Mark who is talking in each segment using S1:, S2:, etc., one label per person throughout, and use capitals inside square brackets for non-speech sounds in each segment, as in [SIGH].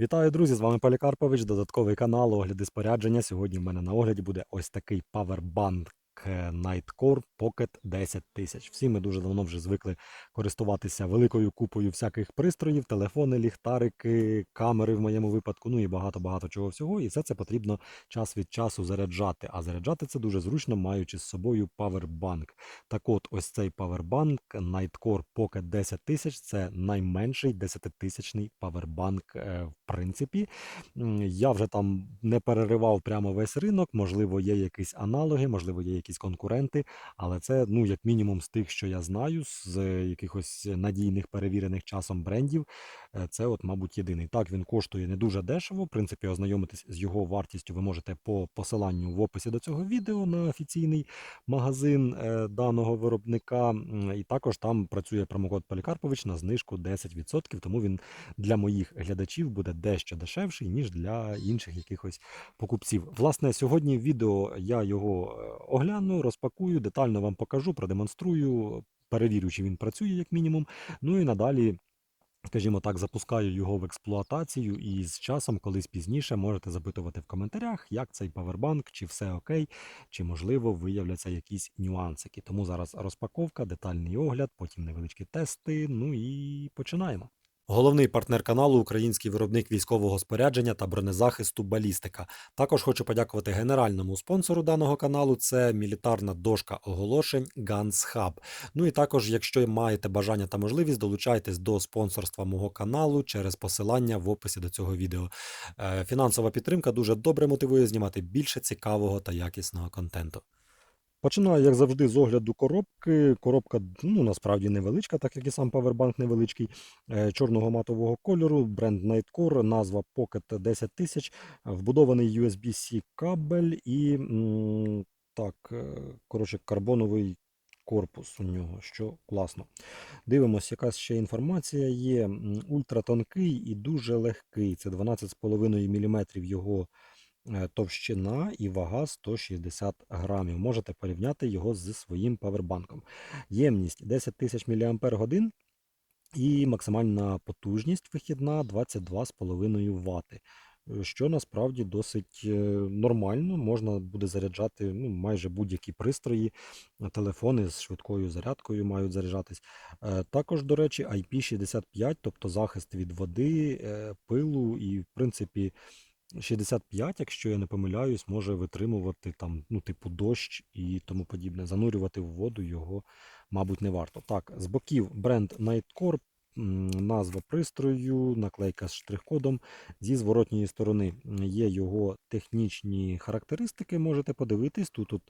S1: Вітаю, друзі! З вами Полікарпович, додатковий канал огляди спорядження. Сьогодні в мене на огляді буде ось такий е, Nightcore Pocket 10 тисяч. Всі ми дуже давно вже звикли користуватися великою купою всяких пристроїв, телефони, ліхтарики, камери в моєму випадку, ну і багато-багато чого всього. І все це потрібно час від часу заряджати. А заряджати це дуже зручно, маючи з собою Powerbank. Так от, ось цей Powerbank Nightcore Pocket 10 тисяч це найменший 10-тисячний Powerbank е, в принципі. Я вже там не переривав прямо весь ринок, можливо, є якісь аналоги, можливо, є якісь конкуренти, але це, ну, як мінімум, з тих, що я знаю, з е, якихось надійних перевірених часом брендів. е, Це, от, мабуть, єдиний. Так, він коштує не дуже дешево. В принципі, ознайомитись з його вартістю ви можете по посиланню в описі до цього відео на офіційний магазин е, даного виробника. І також там працює промокод Полікарпович на знижку 10%, тому він для моїх глядачів буде дещо дешевший, ніж для інших якихось покупців. Власне, сьогодні в відео я його огляну, розпакую, детально вам покажу, продемонструю, перевірю, чи він працює як мінімум. Ну і надалі. Скажімо так, запускаю його в експлуатацію, і з часом, колись пізніше, можете запитувати в коментарях, як цей павербанк, чи все окей, чи можливо виявляться якісь нюансики. Тому зараз розпаковка, детальний огляд, потім невеличкі тести. Ну і починаємо. Головний партнер каналу український виробник військового спорядження та бронезахисту Балістика. Також хочу подякувати генеральному спонсору даного каналу. Це мілітарна дошка оголошень Guns Hub. Ну і також, якщо маєте бажання та можливість, долучайтесь до спонсорства мого каналу через посилання в описі до цього відео. Е, Фінансова підтримка дуже добре мотивує знімати більше цікавого та якісного контенту. Починаю, як завжди, з огляду коробки. Коробка ну, насправді невеличка, так як і сам павербанк невеличкий, е, чорного матового кольору, бренд Nightcore, назва Pocket 10 тисяч, вбудований USB-C кабель і так, е, коротше, карбоновий корпус у нього, що класно. Дивимось, якась ще інформація є. Ультратонкий і дуже легкий. Це 12,5 мм його товщина і вага 160 грамів. Можете порівняти його зі своїм павербанком. Ємність 10 тисяч мАч і максимальна потужність вихідна 22,5 Вт. е, Що насправді досить е, нормально, можна буде заряджати ну, майже будь-які пристрої, е, телефони з швидкою зарядкою мають заряджатись. Е, Також, до речі, IP65, тобто захист від води, е, пилу і, в принципі, 65, якщо я не помиляюсь, може витримувати там, ну, типу, дощ і тому подібне. Занурювати в воду його, мабуть, не варто. Так, з боків бренд Nightcore, назва пристрою, наклейка з штрих-кодом. Зі зворотньої сторони є його технічні характеристики, можете подивитись. Тут, тут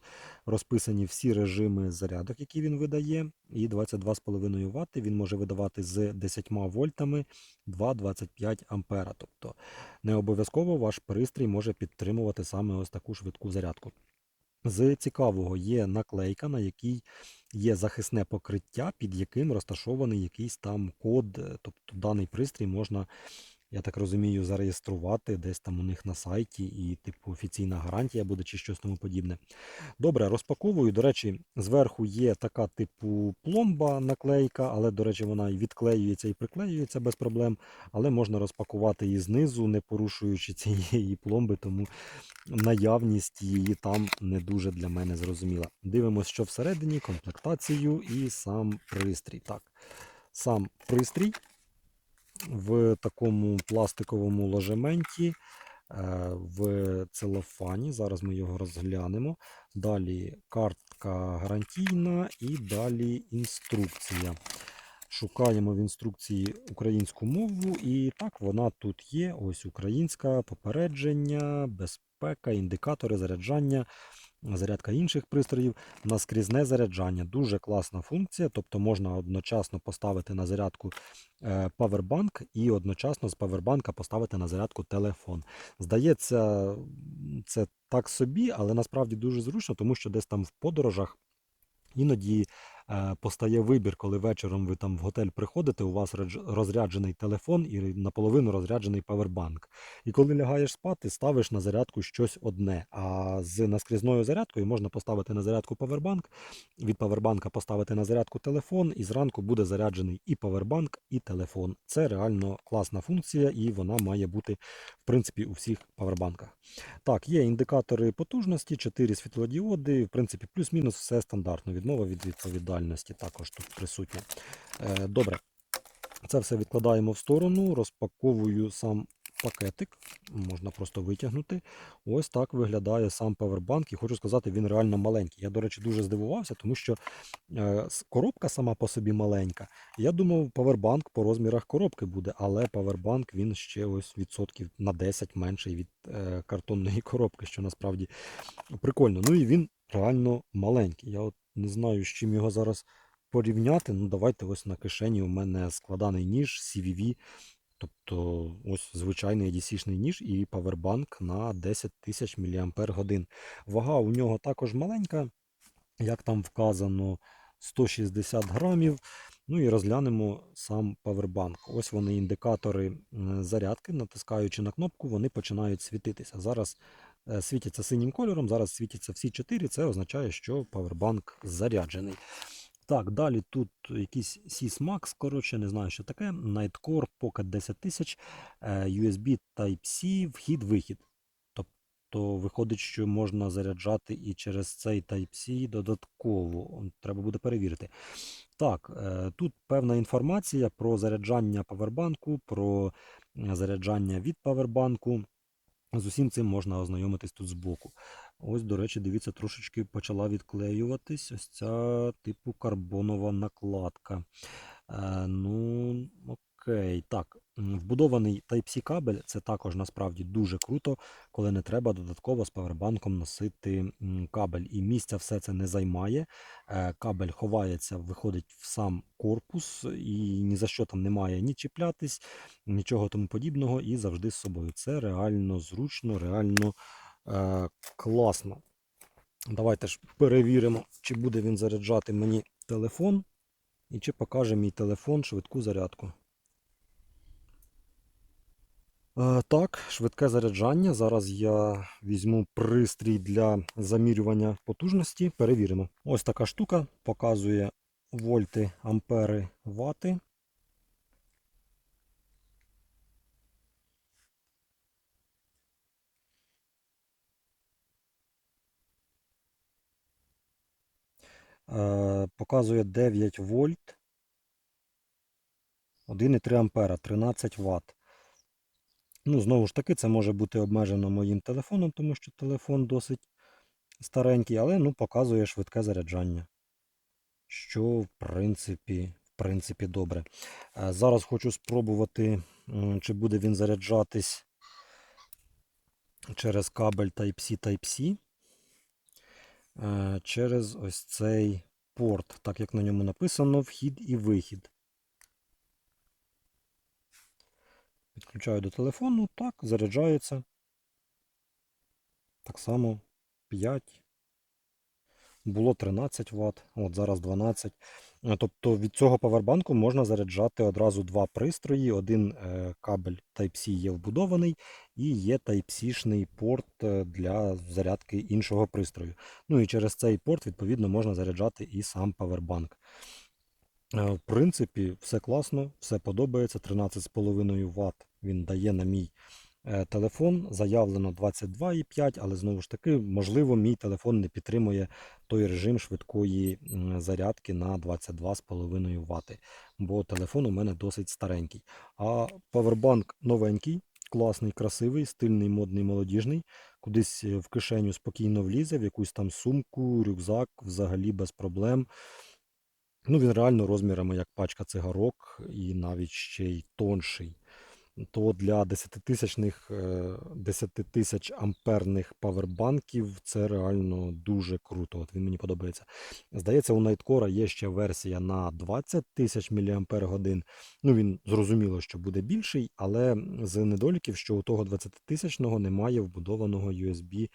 S1: розписані всі режими зарядок, які він видає. І 22,5 Вт він може видавати з 10 вольтами 2,25 ампера. Тобто не обов'язково ваш пристрій може підтримувати саме ось таку швидку зарядку. З цікавого є наклейка, на якій є захисне покриття, під яким розташований якийсь там код. е, Тобто даний пристрій можна, я так розумію, зареєструвати десь там у них на сайті, і типу офіційна гарантія буде чи щось тому подібне. Добре, розпаковую. До речі, зверху є така типу пломба, наклейка, але, до речі, вона і відклеюється і приклеюється без проблем. Але можна розпакувати її знизу, не порушуючи цієї пломби, тому наявність її там не дуже для мене зрозуміла. Дивимося, що всередині, комплектацію і сам пристрій. Так, сам пристрій в такому пластиковому ложементі, е, в целофані. Зараз ми його розглянемо. Далі картка гарантійна і далі інструкція. Шукаємо в інструкції українську мову, і так вона тут є. Ось українська попередження, безпека, індикатори заряджання, зарядка інших пристроїв, на скрізне заряджання. Дуже класна функція, тобто можна одночасно поставити на зарядку е, павербанк і одночасно з павербанка поставити на зарядку телефон. Здається, це так собі, але насправді дуже зручно, тому що десь там в подорожах іноді постає вибір, коли вечором ви там в готель приходите, у вас розряджений телефон і наполовину розряджений павербанк. І коли лягаєш спати, ставиш на зарядку щось одне. А з наскрізною зарядкою можна поставити на зарядку павербанк, від павербанка поставити на зарядку телефон, і зранку буде заряджений і павербанк, і телефон. Це реально класна функція, і вона має бути в принципі у всіх павербанках. Так, є індикатори потужності, 4 світлодіоди. В принципі, плюс-мінус все стандартно. Відмова від відповідальності також тут присутня. Е, добре. Це все відкладаємо в сторону, розпаковую сам пакетик. Можна просто витягнути. Ось так виглядає сам павербанк. І хочу сказати, він реально маленький. Я, до речі, дуже здивувався, тому що е, коробка сама по собі маленька. Я думав, павербанк по розмірах коробки буде, але павербанк він ще ось відсотків на 10 менший від е, картонної [LAUGHS] коробки, що насправді прикольно. Ну і він реально маленький. Я от не знаю, з чим його зараз порівняти. Ну, давайте ось на кишені у мене складаний ніж CVV. Тобто ось звичайний DC-шний ніж і павербанк на 10 тисяч мАч. Вага у нього також маленька, як там вказано, 160 грамів. Ну і розглянемо сам павербанк. Ось вони індикатори зарядки. Натискаючи на кнопку, вони починають світитися. Зараз світяться синім кольором, зараз світяться всі чотири. Це означає, що павербанк заряджений. Так, далі тут якийсь SysMax, коротше, не знаю, що таке. Nightcore Pocket 10000, е, USB Type-C, вхід-вихід. Тобто виходить, що можна заряджати і через цей Type-C додатково. Треба буде перевірити. Так, е, тут певна інформація про заряджання павербанку, про е, заряджання від павербанку. З усім цим можна ознайомитись тут збоку. Ось, до речі, дивіться, трошечки почала відклеюватись ось ця типу карбонова накладка. Е, ну, окей. Так, вбудований Type-C кабель це також насправді дуже круто, коли не треба додатково з павербанком носити кабель. І місця все це не займає. Е, Кабель ховається, виходить в сам корпус, і ні за що там немає ні чіплятись, нічого тому подібного, і завжди з собою. Це реально зручно, реально е, класно. Давайте ж перевіримо, чи буде він заряджати мені телефон, і чи покаже мій телефон швидку зарядку. Е, Так, швидке заряджання. Зараз я візьму пристрій для замірювання потужності. Перевіримо. Ось така штука показує вольти, ампери, вати. Е, Показує 9 вольт, 1,3 ампера, 13 Вт. Ну, знову ж таки, це може бути обмежено моїм телефоном, тому що телефон досить старенький, але ну, показує швидке заряджання. Що, в принципі, в принципі, добре. Е, Зараз хочу спробувати, чи буде він заряджатись через кабель Type-C Type-C. е, Через ось цей порт, так як на ньому написано, вхід і вихід. Підключаю до телефону, так, заряджається. Так само 5. Було 13 Вт, от зараз 12. Е, Тобто від цього павербанку можна заряджати одразу два пристрої. Один е, кабель Type-C є вбудований, і є Type-C-шний порт е, для зарядки іншого пристрою. Ну і через цей порт, відповідно, можна заряджати і сам павербанк. Е, В принципі, все класно, все подобається. 13,5 Вт він дає на мій е, телефон. Заявлено 22,5, але знову ж таки, можливо, мій телефон не підтримує той режим швидкої зарядки на 22,5 Вт, бо телефон у мене досить старенький. А павербанк новенький, класний, красивий, стильний, модний, молодіжний. Кудись е, в кишеню спокійно влізе, в якусь там сумку, рюкзак, взагалі без проблем. Ну, він реально розмірами як пачка цигарок і навіть ще й тонший. То для 10-тисячних, е, 10 тисяч амперних павербанків це реально дуже круто. От він мені подобається. Здається, у Nightcore є ще версія на 20 тисяч мАч. Ну, він зрозуміло, що буде більший, але з недоліків, що у того 20-тисячного немає вбудованого USB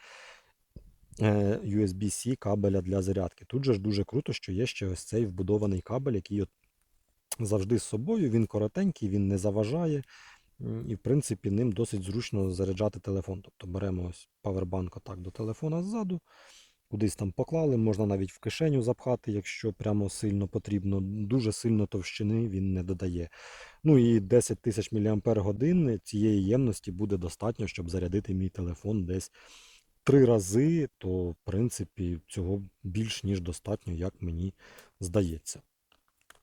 S1: USB-C кабеля для зарядки. Тут же ж дуже круто, що є ще ось цей вбудований кабель, який от завжди з собою. Він коротенький, він не заважає. І, в принципі, ним досить зручно заряджати телефон. Тобто беремо ось павербанк отак до телефона ззаду, кудись там поклали, можна навіть в кишеню запхати, якщо прямо сильно потрібно. Дуже сильно товщини він не додає. Ну і 10 тисяч мАч цієї ємності буде достатньо, щоб зарядити мій телефон десь три рази, то в принципі цього більш ніж достатньо, як мені здається.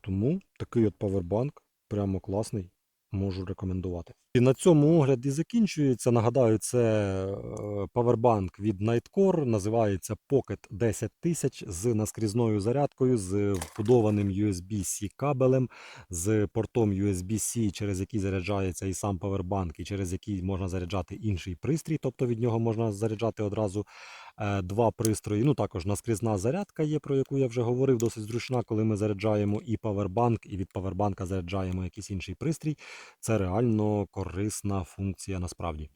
S1: Тому такий от павербанк прямо класний, можу рекомендувати. І на цьому огляд і закінчується. Нагадаю, це е, павербанк від Nightcore, називається Pocket 10000 з наскрізною зарядкою, з вбудованим USB-C кабелем, з портом USB-C, через який заряджається і сам павербанк, і через який можна заряджати інший пристрій, тобто від нього можна заряджати одразу два пристрої. Ну також наскрізна зарядка є, про яку я вже говорив, досить зручна, коли ми заряджаємо і павербанк, і від павербанка заряджаємо якийсь інший пристрій. Це реально корисна функція насправді.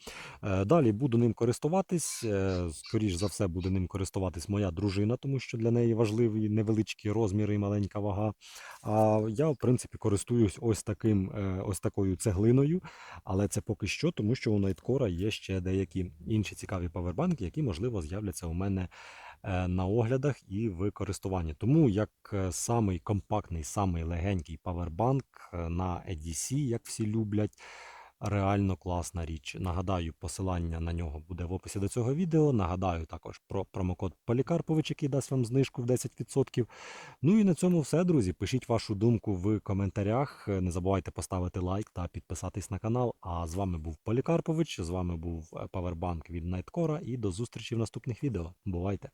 S1: Е, Далі буду ним користуватись. е, Скоріш за все, буде ним користуватись моя дружина, тому що для неї важливі невеличкі розміри і маленька вага. А я, в принципі, користуюсь ось таким, е, ось такою цеглиною, але це поки що, тому що у Найткора є ще деякі інші цікаві павербанки, які, можливо, з'являться у мене е, на оглядах і в. Тому як е, самий компактний, самий легенький павербанк е, на EDC, як всі люблять. Реально класна річ. Нагадаю, посилання на нього буде в описі до цього відео. Нагадаю також про промокод Полікарпович, який дасть вам знижку в 10%. Ну і на цьому все, друзі. Пишіть вашу думку в коментарях. Не забувайте поставити лайк та підписатись на канал. А з вами був Полікарпович, з вами був е, Павербанк від Найткора і до зустрічі в наступних відео. Бувайте!